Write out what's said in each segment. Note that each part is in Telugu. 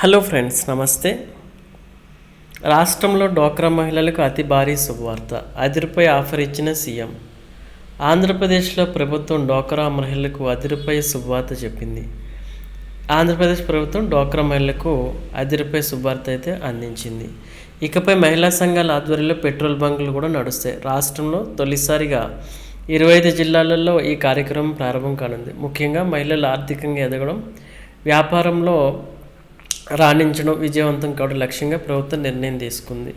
హలో ఫ్రెండ్స్ నమస్తే. రాష్ట్రంలో డోక్రా మహిళలకు అతి భారీ శుభవార్త. అదిరిపై ఆఫర్ ఇచ్చిన సీఎం. ఆంధ్రప్రదేశ్లో ప్రభుత్వం డోక్రా మహిళలకు అదిరిపై శుభవార్త చెప్పింది. ఆంధ్రప్రదేశ్ ప్రభుత్వం డోక్రా మహిళలకు అదిరిపై శుభవార్త అయితే అందించింది. ఇకపై మహిళా సంఘాల ఆధ్వర్యంలో పెట్రోల్ బంకులు కూడా నడుస్తాయి. రాష్ట్రంలో తొలిసారిగా ఇరవై ఐదు జిల్లాలలో ఈ కార్యక్రమం ప్రారంభం కానుంది. ముఖ్యంగా మహిళలు ఆర్థికంగా ఎదగడం వ్యాపారంలో రాణించడం విజయవంతం కావడం లక్ష్యంగా ప్రభుత్వం నిర్ణయం తీసుకుంది.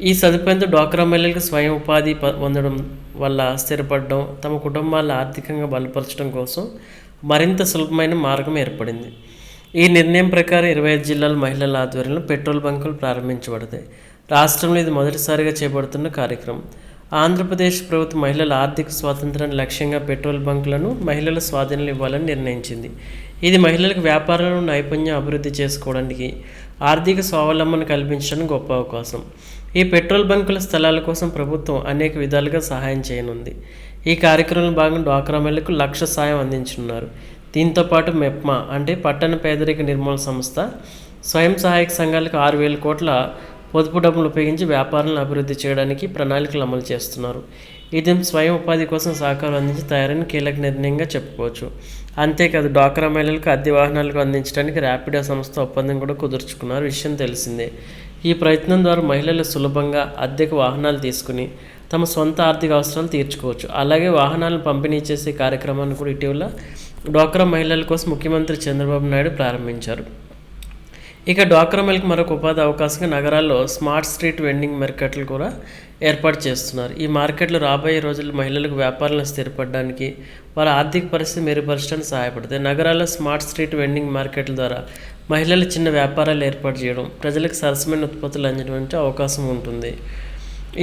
ఈ సదుపాయంతో డ్వాక్రా మహిళలకు స్వయం ఉపాధి ప- పొందడం వల్ల స్థిరపడడం తమ కుటుంబాలను ఆర్థికంగా బలపరచడం కోసం మరింత సులభమైన మార్గం ఏర్పడింది. ఈ నిర్ణయం ప్రకారం ఇరవై ఐదు జిల్లాల మహిళల ఆధ్వర్యంలో పెట్రోల్ బంకులు ప్రారంభించబడతాయి. రాష్ట్రంలో ఇది మొదటిసారిగా చేపడుతున్న కార్యక్రమం. ఆంధ్రప్రదేశ్ ప్రభుత్వం మహిళల ఆర్థిక స్వాతంత్రాన్ని లక్ష్యంగా పెట్రోల్ బంకులను మహిళల స్వాధీనంలో ఇవ్వాలని నిర్ణయించింది. ఇది మహిళలకు వ్యాపారంలో నైపుణ్యం అభివృద్ధి చేసుకోవడానికి ఆర్థిక స్వావలంబన కల్పించడానికి గొప్ప అవకాశం. ఈ పెట్రోల్ బంకుల స్థలాల కోసం ప్రభుత్వం అనేక విధాలుగా సహాయం చేయనుంది. ఈ కార్యక్రమంలో భాగంగా డ్వాక్రా మహిళలకు లక్ష సాయం అందించనున్నారు. దీంతో పాటు మెప్మా అంటే పట్టణ పేదరిక నిర్మూలన సంస్థ స్వయం సహాయక సంఘాలకు ఆరు వేల కోట్ల పొదుపు డబ్బులు ఉపయోగించి వ్యాపారాలను అభివృద్ధి చేయడానికి ప్రణాళికలు అమలు చేస్తున్నారు. ఇది స్వయం ఉపాధి కోసం సహకారం అందించి తయారైన కీలక నిర్ణయంగా చెప్పుకోవచ్చు. అంతేకాదు డ్వాక్రా మహిళలకు అద్దె వాహనాలకు అందించడానికి ర్యాపిడో సంస్థ ఒప్పందం కూడా కుదుర్చుకున్నారు విషయం తెలిసిందే. ఈ ప్రయత్నం ద్వారా మహిళలు సులభంగా అద్దెకు వాహనాలు తీసుకుని తమ సొంత ఆర్థిక అవసరాలు తీర్చుకోవచ్చు. అలాగే వాహనాలను పంపిణీ చేసే కార్యక్రమాన్ని కూడా ఇటీవల డ్వాక్రా మహిళల కోసం ముఖ్యమంత్రి చంద్రబాబు నాయుడు ప్రారంభించారు. ఇక డ్వాక్రా మిల్క్ మరొక ఉపాధి అవకాశంగా నగరాల్లో స్మార్ట్ స్ట్రీట్ వెండింగ్ మార్కెట్లు కూడా ఏర్పాటు చేస్తున్నారు. ఈ మార్కెట్లు రాబోయే రోజుల్లో మహిళలకు వ్యాపారాలను స్థిరపడడానికి వారి ఆర్థిక పరిస్థితి మెరుగుపరచడానికి సహాయపడతాయి. నగరాల్లో స్మార్ట్ స్ట్రీట్ వెండింగ్ మార్కెట్ల ద్వారా మహిళలు చిన్న వ్యాపారాలు ఏర్పాటు చేయడం ప్రజలకు సరసమైన ఉత్పత్తులు అందించడానికి అవకాశం ఉంటుంది.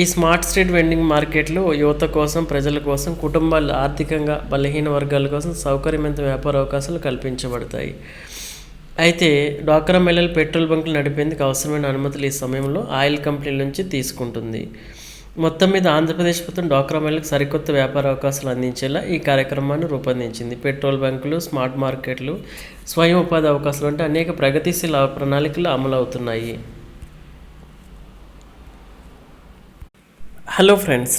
ఈ స్మార్ట్ స్ట్రీట్ వెండింగ్ మార్కెట్లు యువత కోసం ప్రజల కోసం కుటుంబాలు ఆర్థికంగా బలహీన వర్గాల కోసం సౌకర్యవంత వ్యాపార అవకాశాలు కల్పించబడతాయి. అయితే డ్వాక్రా మహిళలు పెట్రోల్ బంకులు నడిపేందుకు అవసరమైన అనుమతులు ఈ సమయంలో ఆయిల్ కంపెనీల నుంచి తీసుకుంటుంది. మొత్తం మీద ఆంధ్రప్రదేశ్ ప్రభుత్వం డ్వాక్రా మహిళలకు సరికొత్త వ్యాపార అవకాశాలు అందించేలా ఈ కార్యక్రమాన్ని రూపొందించింది. పెట్రోల్ బంకులు స్మార్ట్ మార్కెట్లు స్వయం ఉపాధి అవకాశాలు అంటే అనేక ప్రగతిశీల ప్రణాళికలు అమలు అవుతున్నాయి హలో ఫ్రెండ్స్